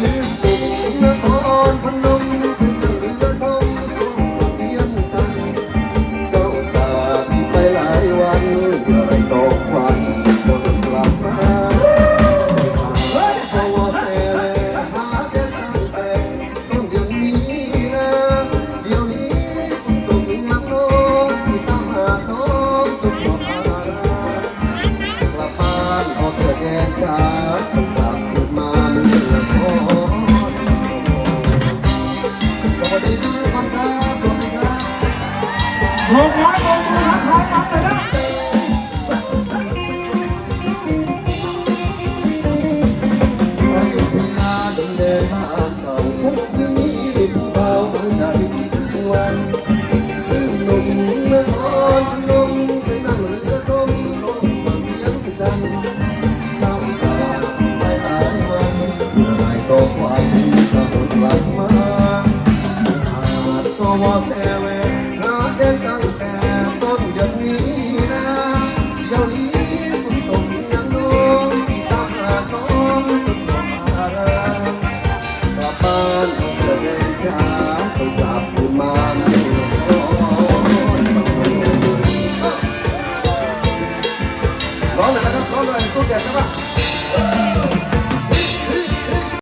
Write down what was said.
music. เมืองร้อยโมงครับขอรับเลยนะอยุธยาดงเดินบ้านเก่าพบสิ่งาใจทุกวันหนุ่มเมืองอ่อนนมไปนั่งเรือชมลมฟังเลี้ยงจัน มื่อไรก็ควันจะหมดกลับมาขาดสวเซเว่นหาเด่นตั้งแต่ต้นเดือนนี้นะเดี๋ยวนี้ฝนตกยังน้องที่ตามหาน้องจนหมอารามกลับบ้านเอาเงินจ้าต้องกลับคืนมาเมืองร้องเลยนะครับร้องเลยสู้แดดใช่ปะ